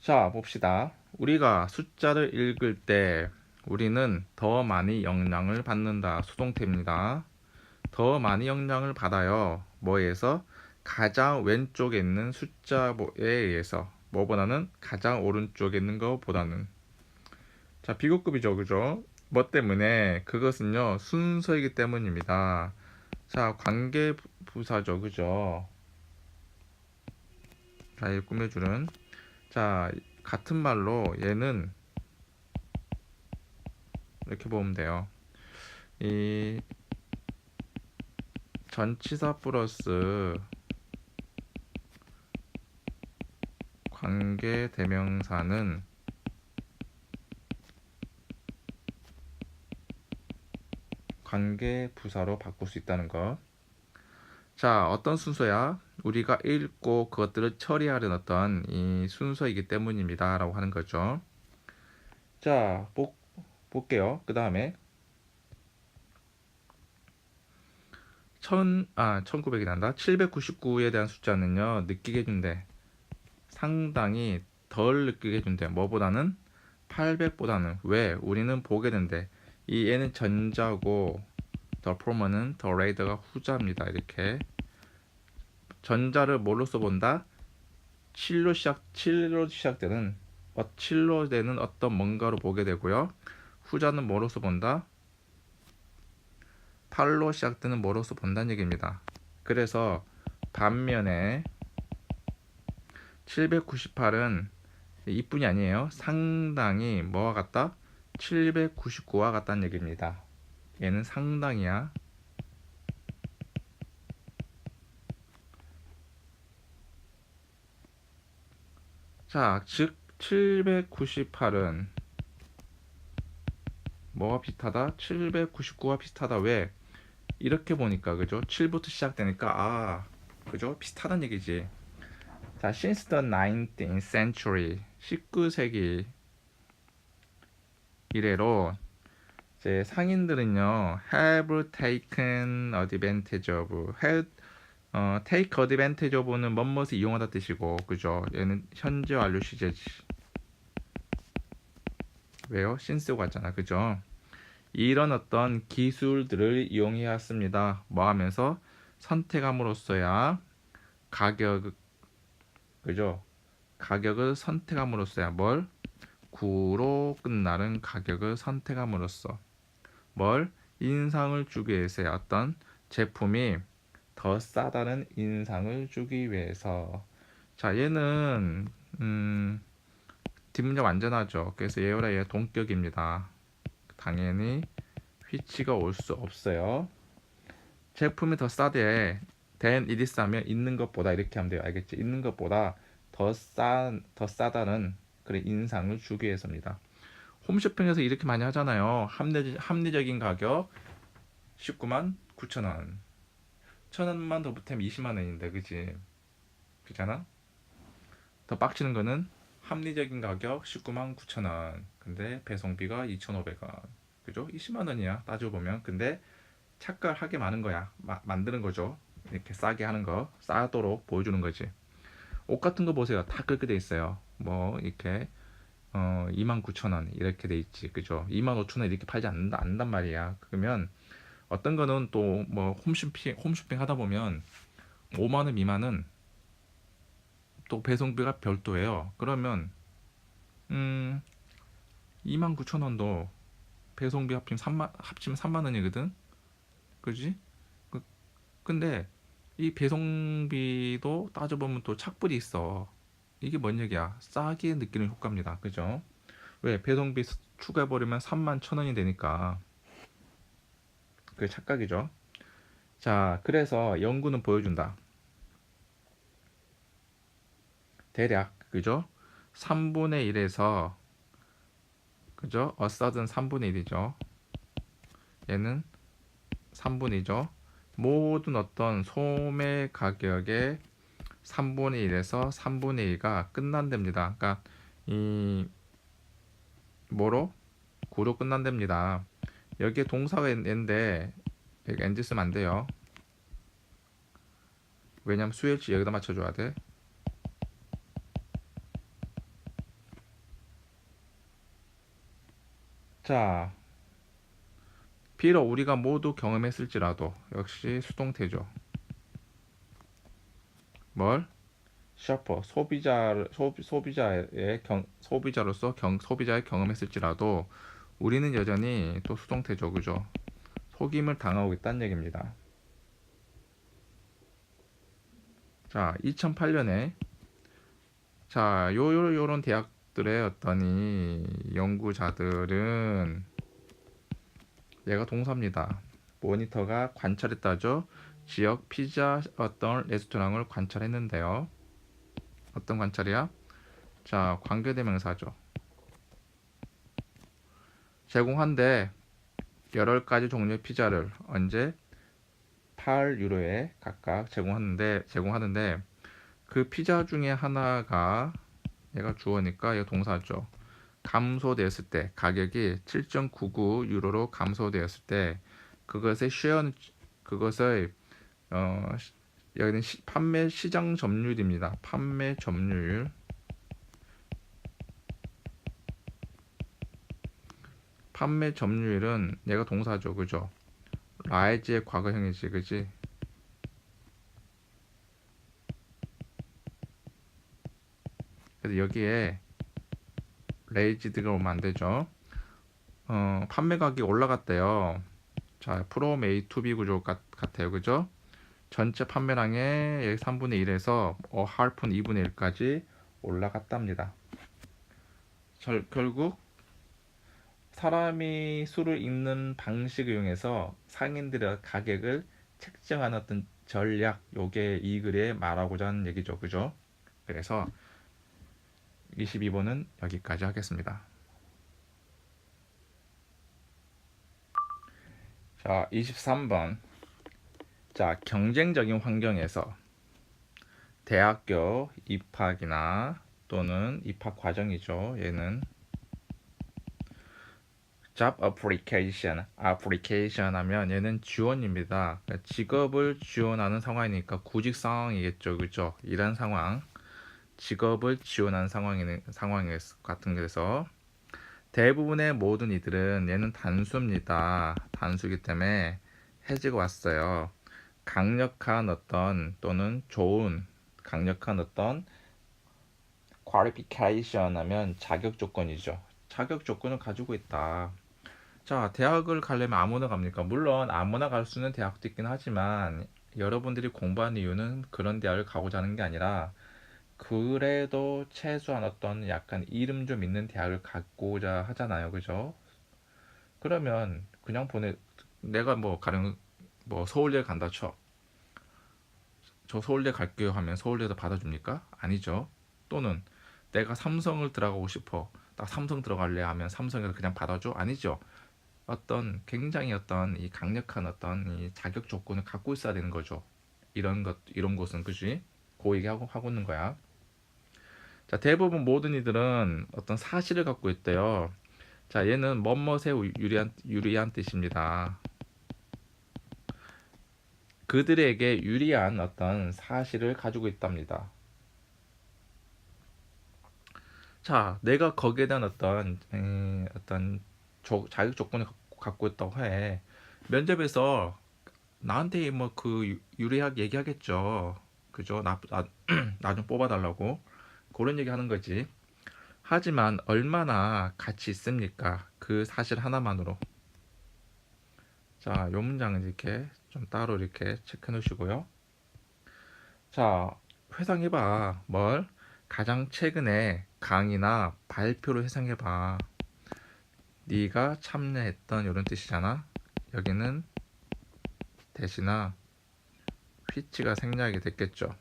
자, 봅시다. 우리가 숫자를 읽을 때 우리는 더 많이 영향을 받는다. 수동태입니다. 더 많이 영향을 받아요. 뭐에서? 가장 왼쪽에 있는 숫자에 의해서. 뭐보다는 가장 오른쪽에 있는 것보다는. 자, 비교급이죠. 그죠? 뭐 때문에? 그것은요, 순서이기 때문입니다. 자, 관계 부사죠. 그죠? 자, 이 꾸며주는. 자, 같은 말로 얘는 이렇게 보면 돼요. 이 전치사 플러스 관계 대명사는 관계 부사로 바꿀 수 있다는 것. 자, 어떤 순서야? 우리가 읽고 그것들을 처리하려는 어떤 이 순서이기 때문입니다. 라고 하는 거죠. 자, 보, 볼게요. 그 다음에 천, 아, 1900이 난다. 799에 대한 숫자는요, 느끼게 해준대. 상당히 덜 느끼게 해준대. 뭐보다는 800보다는. 왜? 우리는 보게 된대. 이 얘는 전자고, 더 프로머는 더 레이더가 후자입니다. 이렇게. 전자를 뭘로 써 본다? 7로 시작, 7로 시작되는, 어, 7로 되는 어떤 뭔가로 보게 되고요. 후자는 뭐로 써 본다? 8로 시작되는 뭐로서 본다는 얘기입니다. 그래서 반면에 798은 이뿐이 아니에요. 상당히 뭐와 같다? 799와 같다는 얘기입니다. 얘는 상당이야. 자, 즉 798은 뭐와 비슷하다? 799와 비슷하다. 왜? 이렇게 보니까 그죠? 7부터 시작되니까 아 그죠? 비슷하다는 얘기지. 자, since the 19th century 19세기 이래로 이제 상인들은요 have taken advantage of have 어, take advantage of는 뭐뭇을 이용하다 뜻이고 그죠? 얘는 현재 완료 시제지. 왜요? since가 왔잖아. 그죠? 이런 어떤 기술들을 이용해야 했습니다. 뭐 하면서 선택함으로써야 가격 그죠? 가격을 선택함으로써야 뭘 9로 끝나는 가격을 선택함으로써 뭘 인상을 주기 위해서야 어떤 제품이 더 싸다는 인상을 주기 위해서 자 얘는 음 뒷문장 완전하죠. 그래서 얘와 얘 동격입니다. 당연히 휘치가 올 수 없어요. 제품이 더 싸대 된 일이 싸면 있는 것보다 이렇게 하면 돼요. 알겠지? 있는 것보다 더 싸, 더 싸다는 그런 인상을 주기 위해서입니다. 홈쇼핑에서 이렇게 많이 하잖아요. 합리, 합리적인 가격 19만 9천 원. 천 원만 더 보태면 20만 원인데, 그지? 그잖아? 더 빡치는 거는 합리적인 가격 19만 9천 원. 근데 배송비가 2,500원. 그죠? 20만 원이야. 따져 보면. 근데 착각하게 많은 거야. 마, 만드는 거죠. 이렇게 싸게 하는 거. 싸도록 보여주는 거지. 옷 같은 거 보세요. 다 그렇게 돼 있어요. 뭐 이렇게 어 29,000원 이렇게 돼 있지. 그죠? 25,000원 이렇게 팔지 않는다 않단 말이야. 그러면 어떤 거는 또 뭐 홈쇼핑 홈쇼핑 하다 보면 5만 원 미만은 또 배송비가 별도예요. 그러면 음 29,000원도 배송비 합치면 3만 합치면 3만 원이거든. 그지? 그, 근데 이 배송비도 따져보면 또 착불이 있어. 이게 뭔 얘기야? 싸게 느끼는 효과입니다. 그죠? 왜? 배송비 추가해버리면 3만 천 원이 되니까. 그게 착각이죠. 자, 그래서 연구는 보여준다. 대략, 그죠? 3분의 1에서, 그죠? 어싸든 3분의 1이죠. 얘는 3분이죠. 모든 어떤 소매 가격의 3분의 1에서 3분의 1가 끝난답니다. 그러니까 이 뭐로? 구로 끝난답니다. 여기에 동사가 n데 여기 n 쓰면 안 돼요. 왜냐면 수일치 여기다 맞춰줘야 돼. 자, 비록 우리가 모두 경험했을지라도 역시 수동태죠. 뭘? 샤퍼 소비자 소비, 소비자의 경 소비자로서 경 소비자의 경험했을지라도 우리는 여전히 또 수동태죠, 그죠? 속임을 당하고 있다는 얘기입니다. 자, 2008년에 자, 요, 요, 요런 대학들의 어떤 이 연구자들은 얘가 동사입니다. 모니터가 관찰했다죠. 지역 피자 어떤 레스토랑을 관찰했는데요. 어떤 관찰이야? 자, 관계대명사죠. 제공한데 여러 가지 종류의 피자를 언제 8유로에 각각 제공하는데 제공하는데 그 피자 중에 하나가 얘가 주어니까 얘가 동사죠. 감소되었을 때 가격이 7.99 유로로 감소되었을 때 그것의 쉐어는 그것의 어 여기는 시, 판매 시장 점유율입니다. 판매 점유율 판매 점유율은 얘가 동사죠, 그죠? 라이즈의 과거형이지, 그지? 그래서 여기에 레이지드가 오면 안 되죠. 어, 판매 가격이 올라갔대요. 자, 프롬 A to B 구조 같, 같아요. 그죠? 전체 판매량의 3분의 1에서 어, 할푼 2분의 1까지 올라갔답니다. 절, 결국 사람이 술을 읽는 방식을 이용해서 상인들의 가격을 책정하는 어떤 전략, 요게 이 글에 말하고자 하는 얘기죠. 그죠? 그래서 22번은 여기까지 하겠습니다. 자, 23번. 자, 경쟁적인 환경에서 대학교 입학이나 또는 입학 과정이죠. 얘는 job application, application 하면 얘는 지원입니다. 그러니까 직업을 지원하는 상황이니까 구직 상황이겠죠. 그죠? 이런 상황. 직업을 지원하는 상황이 상황 같은 데서 대부분의 모든 이들은 얘는 단수입니다. 단수이기 때문에 해지가 왔어요. 강력한 어떤 또는 좋은 강력한 어떤 qualification 하면 자격 조건이죠. 자격 조건을 가지고 있다. 자, 대학을 가려면 아무나 갑니까? 물론 아무나 갈수 있는 대학도 있긴 하지만 여러분들이 공부하는 이유는 그런 대학을 가고자 하는 게 아니라 그래도 최소한 어떤 약간 이름 좀 있는 대학을 갖고자 하잖아요. 그죠? 그러면 그냥 보내 내가 뭐 가령 뭐 서울대 간다 쳐. 저 서울대 갈게요 하면 서울대에서 받아줍니까? 아니죠. 또는 내가 삼성을 들어가고 싶어. 딱 삼성 들어갈래 하면 삼성에서 그냥 받아줘? 아니죠. 어떤 굉장히 어떤 이 강력한 어떤 이 자격 조건을 갖고 있어야 되는 거죠. 이런 것 이런 곳은 그지? 고 얘기하고 하고 있는 거야. 자, 대부분 모든 이들은 어떤 사실을 갖고 있대요. 자, 얘는 멋멋에 유리한, 유리한 뜻입니다. 그들에게 유리한 어떤 사실을 가지고 있답니다. 자, 내가 거기에 대한 어떤, 에, 어떤 조, 자격 조건을 갖고 있다고 해. 면접에서 나한테 뭐 그 유리하게 얘기하겠죠. 그죠? 나, 나, 나좀 뽑아달라고. 그런 얘기 하는 거지. 하지만 얼마나 가치 있습니까? 그 사실 하나만으로. 자, 요 문장은 이렇게 좀 따로 이렇게 체크해 놓으시고요. 자, 회상해봐. 뭘? 가장 최근에 강의나 발표를 회상해봐. 네가 참여했던 이런 뜻이잖아. 여기는 대시나 휘치가 생략이 됐겠죠.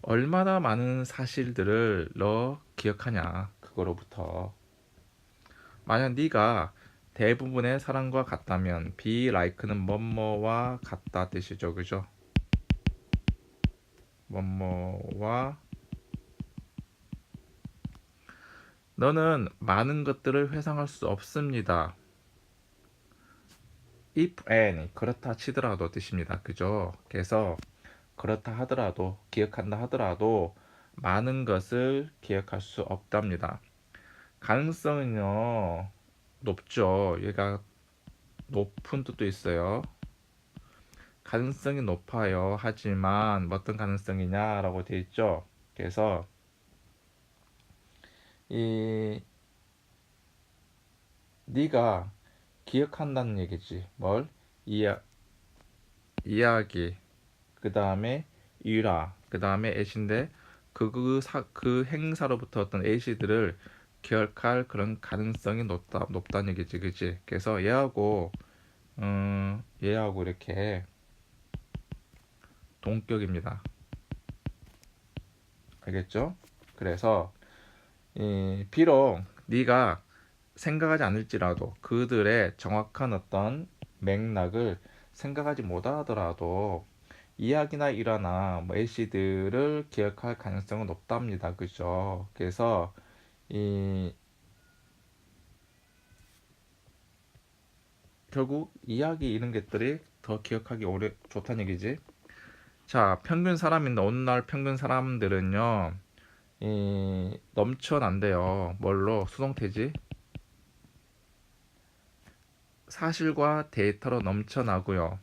얼마나 많은 사실들을 너 기억하냐 그거로부터 만약 네가 대부분의 사람과 같다면 be like는 뭐뭐와 같다 뜻이죠 그죠 뭐뭐와 너는 많은 것들을 회상할 수 없습니다 if and 그렇다 치더라도 뜻입니다 그죠 그래서 그렇다 하더라도 기억한다 하더라도 많은 것을 기억할 수 없답니다. 가능성은요 높죠. 얘가 높은 뜻도 있어요. 가능성이 높아요. 하지만 뭐 어떤 가능성이냐라고 되어 있죠. 그래서 이 네가 기억한다는 얘기지. 뭘? 이야 이야기. 그 다음에 일화. 그 다음에 애시인데 그, 그, 사, 그 행사로부터 어떤 애시들을 기억할 그런 가능성이 높다, 높다는 얘기지, 그지? 그래서 얘하고, 음, 얘하고 이렇게 동격입니다. 알겠죠? 그래서 이, 비록 네가 생각하지 않을지라도 그들의 정확한 어떤 맥락을 생각하지 못하더라도 이야기나 일화나 뭐 애시들을 기억할 가능성은 높답니다. 그죠? 그래서 이 결국 이야기 이런 것들이 더 기억하기 오래 좋다는 얘기지. 자, 평균 사람인데 오늘날 평균 사람들은요, 이 넘쳐난대요. 뭘로? 수동태지. 사실과 데이터로 넘쳐나고요.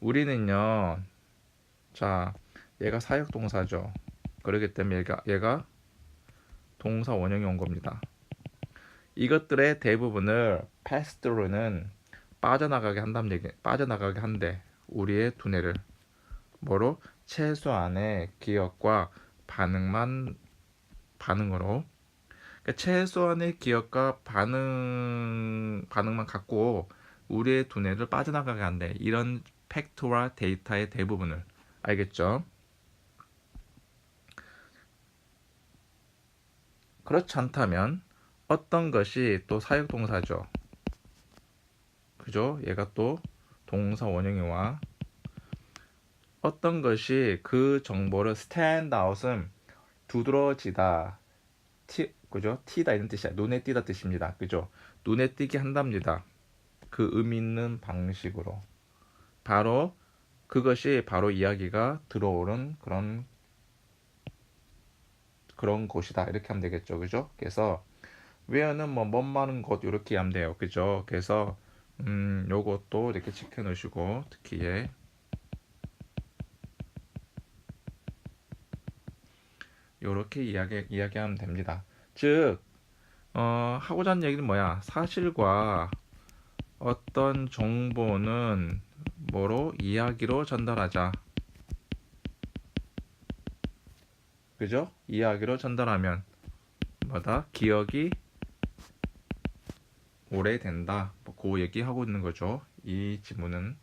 우리는요, 자, 얘가 사역 동사죠. 그렇기 때문에 얘가, 얘가 동사 원형이 온 겁니다. 이것들의 대부분을 패스트로는 빠져나가게 한다는 얘기, 빠져나가게 한대. 우리의 두뇌를. 뭐로? 최소한의 기억과 반응만, 반응으로. 그러니까 최소한의 기억과 반응, 반응만 갖고 우리의 두뇌를 빠져나가게 한대. 이런 팩트와 데이터의 대부분을. 알겠죠? 그렇지 않다면 어떤 것이 또 사역동사죠. 그죠? 얘가 또 동사 원형이 와. 어떤 것이 그 정보를 stand out은 두드러지다. 티, 그죠? 튀다 이런 뜻이야. 눈에 띄다 뜻입니다. 그죠? 눈에 띄게 한답니다. 그 의미 있는 방식으로. 바로 그것이 바로 이야기가 들어오는 그런 그런 곳이다 이렇게 하면 되겠죠 그죠 그래서 where는 뭐뭔곳 이렇게 하면 돼요 그죠 그래서 음 요것도 이렇게 지켜 놓으시고 특히 얘 요렇게 이야기 이야기하면 됩니다 즉 어, 하고자 하는 얘기는 뭐야 사실과 어떤 정보는 뭐로 이야기로 전달하자. 그죠? 이야기로 전달하면 뭐다? 기억이 오래된다. 뭐 그 얘기하고 있는 거죠. 이 지문은